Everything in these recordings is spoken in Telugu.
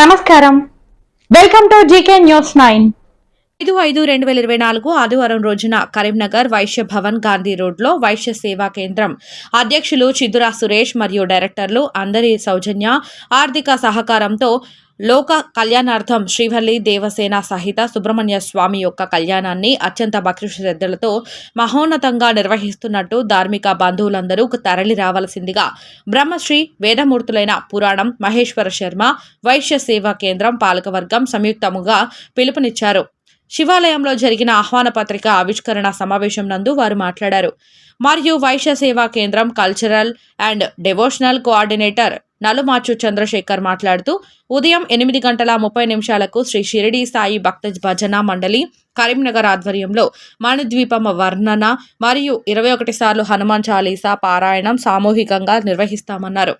నమస్కారం. Welcome to GK news nine. ఐదు ఐదు రెండు వేల ఇరవై నాలుగు ఆదివారం రోజున కరీంనగర్ వైశ్య భవన్ గాంధీ రోడ్లో వైశ్య సేవా కేంద్రం. అధ్యక్షులు చిదురా సురేష్ మరియు డైరెక్టర్లు అందరి సౌజన్య ఆర్థిక సహకారంతో లోక కళ్యాణార్థం శ్రీవల్లి దేవసేన సహిత సుబ్రహ్మణ్య స్వామి యొక్క కళ్యాణాన్ని అత్యంత భక్తి శ్రద్ధలతో మహోన్నతంగా నిర్వహిస్తున్నట్టు ధార్మిక బంధువులందరూ తరలి రావాల్సిందిగా బ్రహ్మశ్రీ వేదమూర్తులైన పురాణం మహేశ్వర శర్మ వైశ్య సేవా కేంద్రం పాలకవర్గం సంయుక్తముగా పిలుపునిచ్చారు. శివాలయంలో జరిగిన ఆహ్వాన పత్రిక ఆవిష్కరణ సమావేశం నందు వారు మాట్లాడారు. మరియు Vaishya Seva Kendram cultural and devotional coordinator Nalumachu Chandrashekar మాట్లాడుతూ ఉదయం ఎనిమిది గంటల ముప్పై నిమిషాలకు శ్రీ షిరిడి సాయి భక్త భజన మండలి కరీంనగర్ ఆధ్వర్యంలో మణిద్వీపం వర్ణన మరియు ఇరవై ఒకటి సార్లు హనుమాన్ చాలీసా పారాయణం సామూహికంగా నిర్వహిస్తామన్నారు.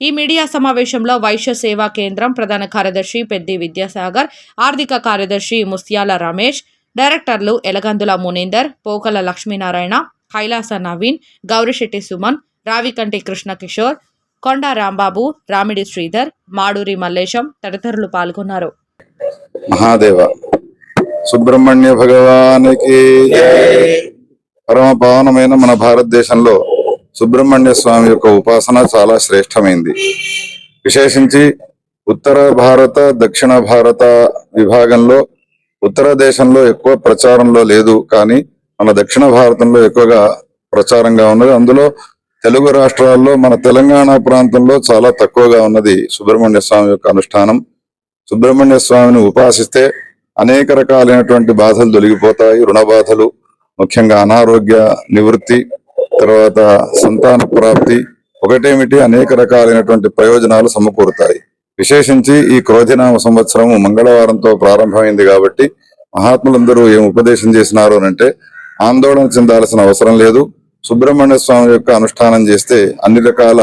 ఈ మీడియా సమావేశంలో వైశ్య సేవా కేంద్రం ప్రధాన కార్యదర్శి పెద్ది విద్యాసాగర్ ఆర్థిక కార్యదర్శి ముస్యాల రమేష్ డైరెక్టర్లు ఎలగందుల మునీందర్ పోకల లక్ష్మీనారాయణ కైలాస నవీన్ గౌరిశెట్టి సుమన్ రావికంటి కృష్ణ కిషోర్ కొండ రాంబాబు రామిడి శ్రీధర్ మాడూరి మల్లేశం తదితరులు పాల్గొన్నారు. మహాదేవ సుబ్రహ్మణ్య భగవానికి పరమ పావనమైన మన భారతదేశంలో సుబ్రహ్మణ్య స్వామి యొక్క ఉపాసన చాలా శ్రేష్టమైంది. విశేషించి ఉత్తర భారత దక్షిణ భారత విభాగంలో ఉత్తర దేశంలో ఎక్కువ ప్రచారంలో లేదు కానీ మన దక్షిణ భారతంలో ఎక్కువగా ప్రచారంగా ఉన్నది. అందులో తెలుగు రాష్ట్రాల్లో మన తెలంగాణ ప్రాంతంలో చాలా తక్కువగా ఉన్నది సుబ్రహ్మణ్య స్వామి యొక్క అనుష్ఠానం. సుబ్రహ్మణ్య స్వామిని ఉపాసిస్తే అనేక రకాలైనటువంటి బాధలు తొలగిపోతాయి. రుణ బాధలు ముఖ్యంగా అనారోగ్య నివృత్తి తర్వాత సంతాన ప్రాప్తి ఒకటేమిటి? అనేక రకాలైనటువంటి ప్రయోజనాలు సమకూరుతాయి. విశేషించి ఈ క్రోధినామ సంవత్సరం మంగళవారంతో ప్రారంభమైంది కాబట్టి మహాత్ములందరూ ఏం ఉపదేశం చేసినారు అంటే ఆందోళన చెందాల్సిన అవసరం లేదు. సుబ్రహ్మణ్య స్వామి యొక్క అనుష్ఠానం చేస్తే అన్ని రకాల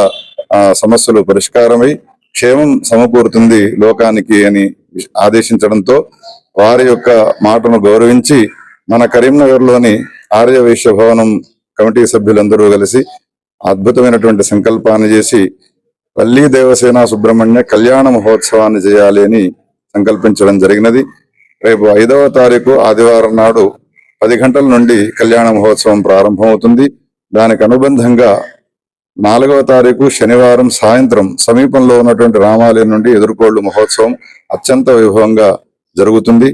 సమస్యలు పరిష్కారమై క్షేమం సమకూరుతుంది లోకానికి అని ఆదేశించడంతో వారి యొక్క మాటను గౌరవించి మన కరీంనగర్లోని ఆర్య వైశ్య భవనం కమిటీ సభ్యులందరూ కలిసి అద్భుతమైనటువంటి సంకల్పాన్ని చేసి పల్లీ దేవసేన సుబ్రహ్మణ్య కళ్యాణ మహోత్సవాన్ని చేయాలి అని సంకల్పించడం జరిగినది. రేపు ఐదవ తారీఖు ఆదివారం నాడు పది గంటల నుండి కళ్యాణ మహోత్సవం ప్రారంభమవుతుంది. దానికి అనుబంధంగా నాలుగవ తారీఖు శనివారం సాయంత్రం సమీపంలో ఉన్నటువంటి రామాలయం నుండి ఎదుర్కోళ్ళు మహోత్సవం అత్యంత వైభవంగా జరుగుతుంది.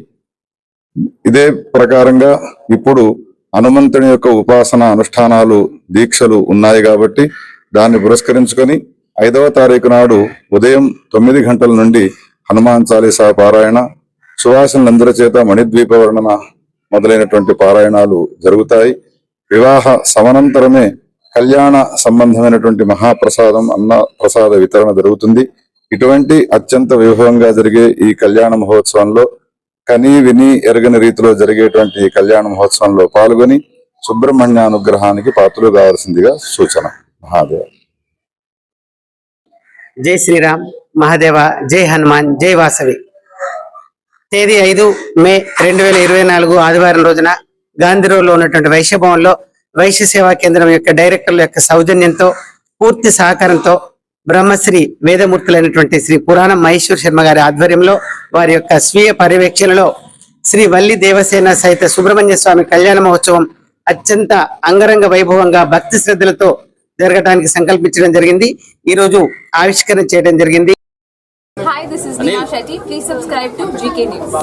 ఇదే ప్రకారంగా ఇప్పుడు హనుమంతుని యొక్క ఉపాసన అనుష్ఠానాలు దీక్షలు ఉన్నాయి కాబట్టి దాన్ని పురస్కరించుకొని ఐదవ తారీఖు నాడు ఉదయం తొమ్మిది గంటల నుండి హనుమాన్ చాలీసా పారాయణ సువాసనలందరి చేత మణిద్వీప వర్ణన మొదలైనటువంటి పారాయణాలు జరుగుతాయి. వివాహ సమనంతరమే కళ్యాణ సంబంధమైనటువంటి మహాప్రసాదం అన్న ప్రసాద వితరణ జరుగుతుంది. ఇటువంటి అత్యంత వైభవంగా జరిగే ఈ కళ్యాణ మహోత్సవంలో కని విని ఎరగని రీతిలో జరిగేటువంటి ఈ కళ్యాణ మహోత్సవంలో పాల్గొని సుబ్రహ్మణ్య అనుగ్రహానికి పాత్రలు కావాల్సిందిగా సూచన. మహాదేవ. జై శ్రీరామ్. మహాదేవ. జై హనుమాన్. జై వాసవి. తేదీ ఐదు మే రెండు వేల ఇరవై నాలుగు ఆదివారం రోజున గాంధీ రోడ్లో ఉన్నటువంటి వైశ్య భవన్లో వైశ్య సేవా కేంద్రం యొక్క డైరెక్టర్ల యొక్క సౌజన్యంతో పూర్తి సహకారంతో బ్రహ్మశ్రీ వేదమూర్తులైనటువంటి శ్రీ పురాణం మహేశ్వర శర్మ గారి ఆధ్వర్యంలో వారి యొక్క స్వీయ పర్యవేక్షణలో శ్రీ వల్లి దేవసేన సహిత సుబ్రహ్మణ్య స్వామి కళ్యాణ మహోత్సవం అత్యంత అంగరంగ వైభవంగా భక్తి శ్రద్ధలతో జరగడానికి సంకల్పించడం జరిగింది ఈ రోజు ఆవిష్కరణ చేయడం జరిగింది Hi, this is Neha Shetty. Please subscribe to GK News.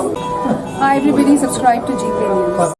Hi everybody, subscribe to GK News.